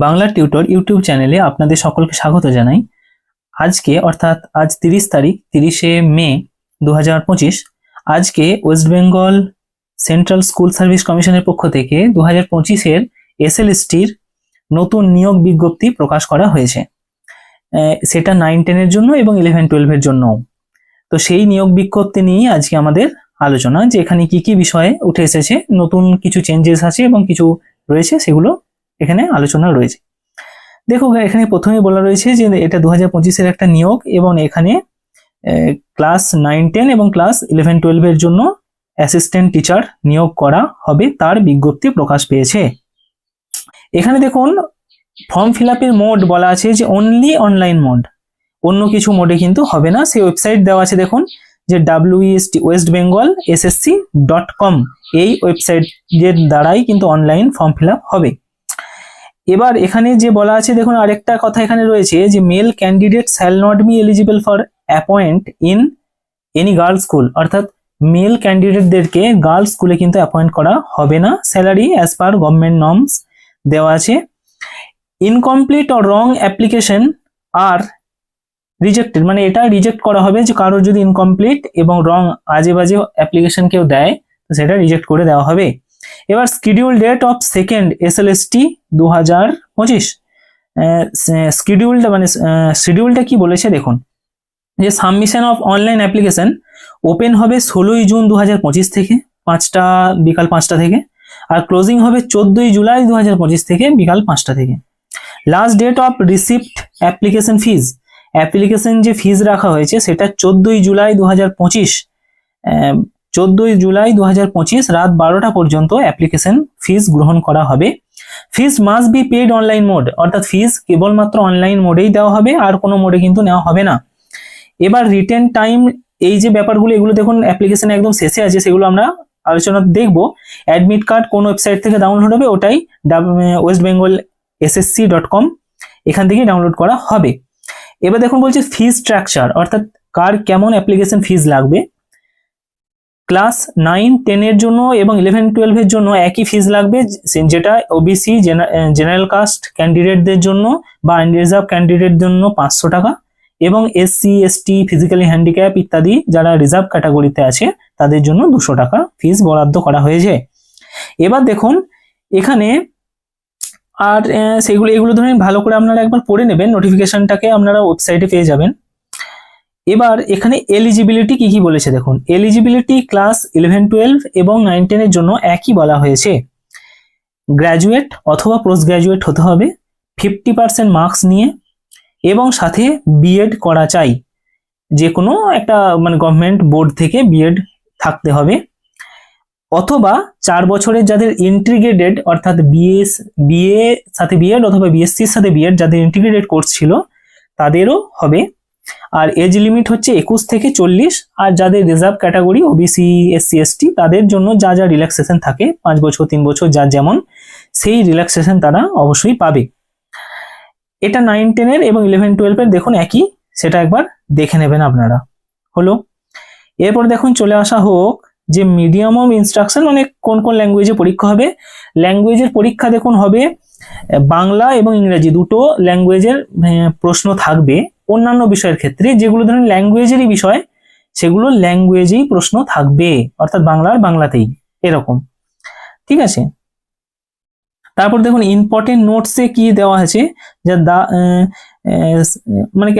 Bangla tutor YouTube চ্যানেলে আপনাদের সকলকে স্বাগত জানাই। আজকে, অর্থাৎ আজ তিরিশ তারিখ, তিরিশে মে দু আজকে West Bengal central school service কমিশনের পক্ষ থেকে দু হাজার পঁচিশের এসএলএসটির নতুন নিয়োগ বিজ্ঞপ্তি প্রকাশ করা হয়েছে। সেটা নাইন, টেনের জন্য এবং ইলেভেন, টুয়েলভের জন্য তো সেই নিয়োগ বিজ্ঞপ্তি নিয়ে আজকে আমাদের আলোচনা, যে এখানে কি কি বিষয়ে উঠে এসেছে, নতুন কিছু চেঞ্জেস আছে এবং কিছু রয়েছে, সেগুলো এখানে আলোচনা রয়েছে। দেখো এখানে প্রথমেই বলা রয়েছে যে এটা দু হাজার একটা নিয়োগ এবং এখানে ক্লাস নাইন টেন এবং ক্লাস ইলেভেন টুয়েলভের জন্য অ্যাসিস্ট্যান্ট টিচার নিয়োগ করা হবে তার বিজ্ঞপ্তি প্রকাশ পেয়েছে। এখানে দেখুন ফর্ম ফিল মোড বলা আছে যে অনলি অনলাইন মোড অন্য কিছু মোডে কিন্তু হবে না। সেই ওয়েবসাইট দেওয়া আছে দেখুন, যে WST West Bengal SSC dot com এই ওয়েবসাইটের দ্বারাই কিন্তু অনলাইন ফর্ম ফিল হবে। এবার এখানে যে বলা আছে, দেখুন আরেকটা কথা এখানে রয়েছে যে male candidate shall not be eligible for appoint in any girls school অর্থাৎ মেল ক্যান্ডিডেটদেরকে গার্লস স্কুলে কিন্তু অ্যাপয়েন্ট করা হবে না। Salary as per government norms দেওয়া আছে। Incomplete or wrong application are rejected মানে এটা রিজেক্ট করা হবে যে কারোর যদি ইনকমপ্লিট এবং রং আজে বাজে অ্যাপ্লিকেশন কেউ দেয়, তো সেটা রিজেক্ট করে দেওয়া হবে। এবার schedule date of second S L S T দু হাজার পঁচিশ স্কিডিউলটা মানে শিডিউলটা কি বলেছে দেখুন। যে submission of online application open হবে ষোলোই জুন দু হাজার পঁচিশ থেকে, পাঁচটা, বিকাল পাঁচটা থেকে, আর ক্লোজিং হবে চোদ্দোই জুলাই দু হাজার পঁচিশ থেকে, বিকাল পাঁচটা থেকে। Last date of receipt application fees application যে ফিজ রাখা হয়েছে সেটা চোদ্দোই জুলাই দু হাজার পঁচিশ চোদ্দোই জুলাই দু হাজার পঁচিশ রাত বারোটা পর্যন্ত অ্যাপ্লিকেশন ফিজ গ্রহণ করা হবে। Fees must be paid online mode অর্থাৎ ফিজ কেবলমাত্র অনলাইন মোডেই দেওয়া হবে, আর কোনো মোডে কিন্তু নেওয়া হবে না। এবার রিটেন টাইম এই যে ব্যাপারগুলো, এগুলো দেখুন অ্যাপ্লিকেশন একদম শেষে আছে, সেগুলো আমরা আলোচনা দেখব। অ্যাডমিট কার্ড কোন ওয়েবসাইট থেকে ডাউনলোড হবে, ওটাই West Bengal SSC dot com এখান থেকে ডাউনলোড করা হবে। এবার দেখুন বলছে ফিজ স্ট্রাকচার অর্থাৎ কার কেমন অ্যাপ্লিকেশন ফিজ লাগবে। ক্লাস নাইন, টেনের জন্য এবং ইলেভেন টুয়েলভের জন্য একই ফিজ লাগবে যেটা ওবিসি জেনারেল কাস্ট ক্যান্ডিডেটদের জন্য বা আনরিজার্ভ ক্যান্ডিডেট জন্য পাঁচশো টাকা এবং এসসি এসটি ফিজিক্যালি হ্যান্ডিক্যাপ ইত্যাদি যারা রিজার্ভ ক্যাটাগরিতে আছে, তাদের জন্য দুশো টাকা ফিজ বরাদ্দ করা হয়েছে। এবার দেখুন, এখানে আর সেগুলো, এগুলো ধরেন ভালো করে আপনারা একবার পড়ে নেবেন নোটিফিকেশনটাকে আপনারা ওয়েবসাইটে পেয়ে যাবেন। এবার এখানে এলিজিবিলিটি কি কি বলেছে দেখুন। এলিজিবিলিটি ক্লাস ইলেভেন টুয়েলভ এবং নাইন টেনের জন্য একই বলা হয়েছে। গ্র্যাজুয়েট অথবা পোস্ট গ্র্যাজুয়েট হতে হবে ফিফটি পার্সেন্ট মার্কস নিয়ে এবং সাথে বিএড করা চাই। যে কোনো একটা মানে গভর্নমেন্ট বোর্ড থেকে বিএড থাকতে হবে। অথবা চার বছরের যাদের ইন্টিগ্রেটেড অর্থাৎ বিএস বিএ সাথে বিএড অথবা বিএসসির সাথে বিএড যাদের ইন্টিগ্রেটেড কোর্স ছিল, তাদেরও হবে। আর এজ লিমিট হচ্ছে একুশ থেকে চল্লিশ, আর যাদের reserve category OBC SC ST তাদের জন্য যা যা রিল্যাক্সেশন থাকে, পাঁচ বছর, তিন বছর, যার যেমন, সেই রিল্যাক্সেশন তারা অবশ্যই পাবে। এটা নাইন টেনের এবং ইলেভেন টুয়েলভের দেখুন একই, সেটা একবার দেখে নেবেন আপনারা। হলো? এরপর দেখুন চলে আসা হোক যে মিডিয়াম অফ ইনস্ট্রাকশন মানে কোন কোন ল্যাঙ্গুয়েজে পরীক্ষা হবে? ল্যাঙ্গুয়েজের পরীক্ষা দেখুন হবে, বাংলা এবং ইংরেজি, দুটো ল্যাঙ্গুয়েজের প্রশ্ন থাকবে। অন্যান্য বিষয়ের ক্ষেত্রে যেগুলো ধরেন ল্যাঙ্গুয়েজেরই বিষয়, সেগুলো ল্যাঙ্গুয়েজেই প্রশ্ন থাকবে। অর্থাৎ বাংলার বাংলাতেই এরকম। ঠিক আছে? তারপর দেখুন ইম্পর্টেন্ট নোটসে কি দেওয়া আছে যে দা মানে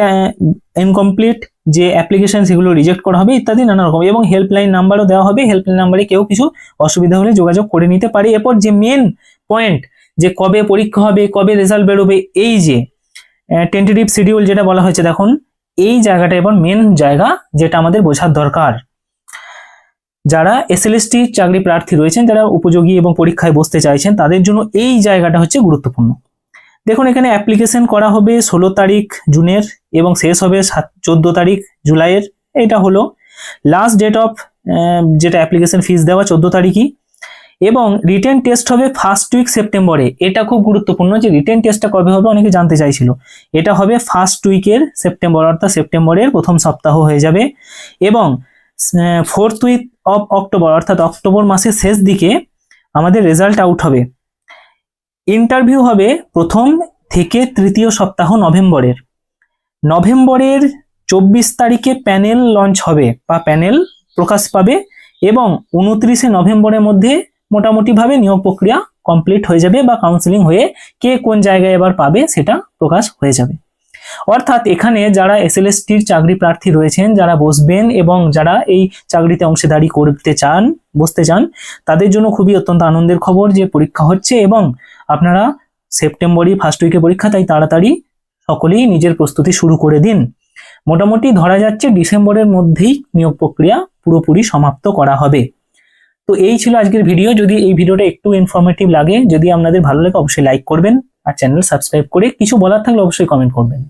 ইনকমপ্লিট যে অ্যাপ্লিকেশন সেগুলো রিজেক্ট করা হবে ইত্যাদি নানা রকম। এবং হেল্পলাইন নাম্বারও দেওয়া হবে। হেল্পলাইন নাম্বারে কেউ কিছু অসুবিধা হলে যোগাযোগ করে নিতে পারে। এরপর যে মেন পয়েন্ট যে কবে পরীক্ষা হবে, কবে রেজাল্ট বেরোবে, এই যে টেন্টেটিভ শিডিউল যেটা বলা হয়েছে, দেখুন, এই জায়গাটা এবার মেন জায়গা যেটা আমাদের বোঝার দরকার। যারা এসএলএসটি চাকরি প্রার্থী রয়েছেন, যারা উপযোগী এবং পরীক্ষায় বসতে চাইছেন, তাদের জন্য এই জায়গাটা হচ্ছে গুরুত্বপূর্ণ। দেখুন, এখানে অ্যাপ্লিকেশন করা হবে ষোলো তারিখ জুনের এবং শেষ হবে সাত, চোদ্দ তারিখ জুলাইয়ের। এটা হলো লাস্ট ডেট অফ যেটা অ্যাপ্লিকেশন ফিস দেওয়া, চোদ্দ তারিখই। এবং রিটেন টেস্ট হবে ফার্স্ট উইক সেপ্টেম্বরে এটা খুব গুরুত্বপূর্ণ যে রিটেন টেস্টটা কবে হবে অনেকে জানতে চাইছিল। এটা হবে ফার্স্ট উইকের সেপ্টেম্বর অর্থাৎ সেপ্টেম্বরের প্রথম সপ্তাহ হয়ে যাবে। এবং ফোর্থ উইক অফ অক্টোবর অর্থাৎ অক্টোবর মাসের শেষ দিকে আমাদের রেজাল্ট আউট হবে। ইন্টারভিউ হবে প্রথম থেকে তৃতীয় সপ্তাহ নভেম্বরের। নভেম্বরের চব্বিশ তারিখে প্যানেল লঞ্চ হবে বা প্যানেল প্রকাশ পাবে এবং উনত্রিশে নভেম্বরের মধ্যে মোটামুটিভাবে নিয়োগ প্রক্রিয়া কমপ্লিট হয়ে যাবে বা কাউন্সিলিং হয়ে কে কোন জায়গায় এবার পাবে সেটা প্রকাশ হয়ে যাবে। অর্থাৎ এখানে যারা এসএলএসটির চাকরি প্রার্থী রয়েছেন, যারা বসবেন এবং যারা এই চাকরিতে অংশীদারি করতে চান, বসতে চান, তাদের জন্য খুবই অত্যন্ত আনন্দের খবর যে পরীক্ষা হচ্ছে এবং আপনারা সেপ্টেম্বরই ফার্স্ট উইকে পরীক্ষা, তাই তাড়াতাড়ি সকলেই নিজের প্রস্তুতি শুরু করে দিন। মোটামুটি ধরা যাচ্ছে ডিসেম্বরের মধ্যেই নিয়োগ প্রক্রিয়া পুরোপুরি সমাপ্ত করা হবে। তো এই ছিল আজকের ভিডিও যদি এই ভিডিওটা একটু ইনফরমেটিভ লাগে, যদি আপনাদের ভালো লাগে, অবশ্যই লাইক করবেন আর চ্যানেল সাবস্ক্রাইব করে কিছু বলার থাকলে অবশ্যই কমেন্ট করবেন।